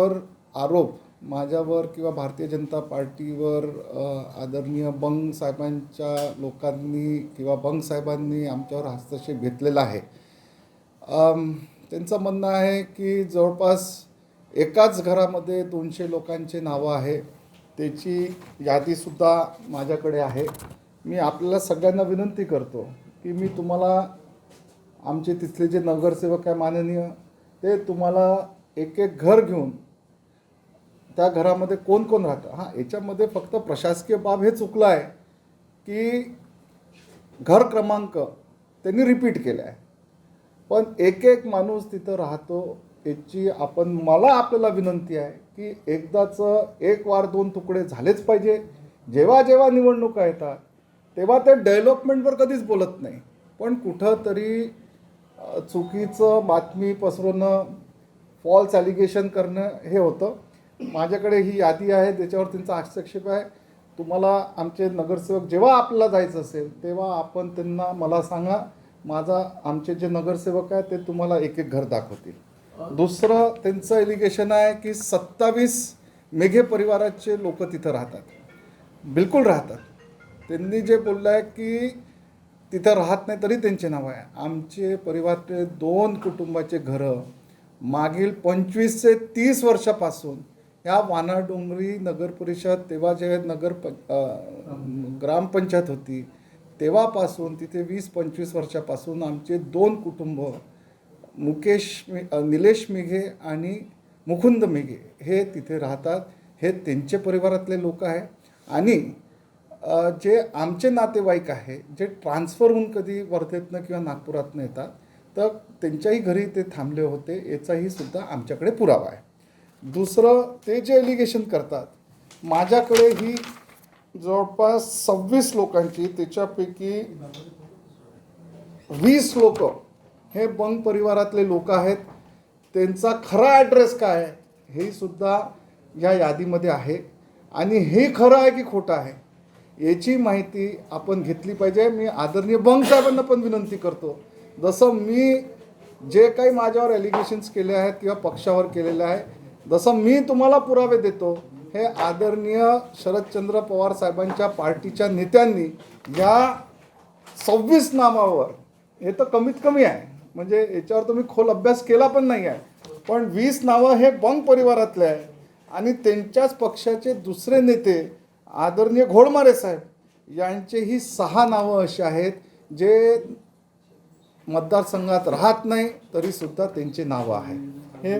त्यांच्यावर आरोप माझ्यावर किंवा भारतीय जनता पार्टीवर आदरणीय बंग साहेबांच्या लोकांनी किंवा बंग साहेबांनी आमच्यावर हस्तक्षेप घेतलेला आहे. त्यांचं म्हणणं आहे की जवळपास एकाच घरामध्ये दोनशे लोकांचे नावं आहे. त्याची यादीसुद्धा माझ्याकडे आहे. मी आपल्याला सगळ्यांना विनंती करतो की मी तुम्हाला आमचे तिथले जे नगरसेवक आहे माननीय ते तुम्हाला एक एक घर घेऊन त्या घरामध्ये कोण कोण राहतं? हां याच्यामध्ये फक्त प्रशासकीय बाब हे चुकलं आहे की घर क्रमांक त्यांनी रिपीट केला आहे पण एक एक माणूस तिथं राहतो याची आपण मला आपल्याला विनंती आहे की एकदाचं एक वार दोन तुकडे झालेच पाहिजे. जेव्हा जेव्हा निवडणुका येतात तेव्हा ते डेव्हलपमेंटवर कधीच बोलत नाही. पण कुठंतरी चुकीचं बातमी पसरवणं फॉल्स ॲलिगेशन करणं हे होतं. माझ्याकडे ही यादी आहे त्याच्यावर त्यांचा हस्तक्षेप आहे. तुम्हाला आमचे नगरसेवक जेव्हा आपल्याला जायचं असेल तेव्हा आपण त्यांना मला सांगा. माझा आमचे जे नगरसेवक आहे ते तुम्हाला एक एक घर दाखवतील. दुसरं त्यांचं एलिगेशन आहे की सत्तावीस मेघे परिवाराचे लोक तिथं राहतात. बिलकुल राहतात. त्यांनी जे बोललं आहे की तिथं राहत नाही तरी त्यांचे नाव आहे. आमचे परिवारातले दोन कुटुंबाचे घरं मागील पंचवीस ते तीस वर्षापासून या वानाडोंगरी नगर परिषद तेव्हा जे नगर प ग्रामपंचायत होती तेव्हापासून तिथे वीस पंचवीस वर्षापासून आमचे दोन कुटुंब मुकेश मि निलेश मिघे आणि मुकुंद मिघे हे तिथे राहतात. हे त्यांचे परिवारातले लोक आहे. आणि जे आमचे नातेवाईक आहे जे ट्रान्सफर होऊन कधी वर्धेतनं किंवा नागपुरातनं येतात तर त्यांच्याही घरी ते थांबले होते. याचाही सुद्धा आमच्याकडे पुरावा आहे. दुसरं ते जे एलिगेशन करतात माझ्याकडे ही जवळपास सव्वीस लोकांची त्याच्यापैकी वीस लोक हे बंग परिवारातले लोक आहेत. त्यांचा खरा ॲड्रेस काय आहे हे सुद्धा या यादीमध्ये आहे. आणि हे खरं आहे की खोटं आहे याची माहिती आपण घेतली पाहिजे. मी आदरणीय बंग साहेबांना पण विनंती करतो जसं मी जे काही माझ्यावर एलिगेशन्स केले आहेत किंवा पक्षावर केलेले आहे जसं मी तुम्हाला पुरावे देतो हे आदरणीय शरदचंद्र पवार साहेबांच्या पार्टीच्या नेत्यांनी या सव्वीस नामावर हे तर कमीत कमी आहे म्हणजे याच्यावर तुम्ही खोल अभ्यास केला पण नाही आहे पण वीस नावं हे बंग परिवारातले आहे. आणि त्यांच्याच पक्षाचे दुसरे नेते आदरणीय घोडमारे साहेब यांचे ही सहा नावं अशी आहेत जे मतदारसंघात राहत नाही तरीसुद्धा त्यांची नावं आहेत. हे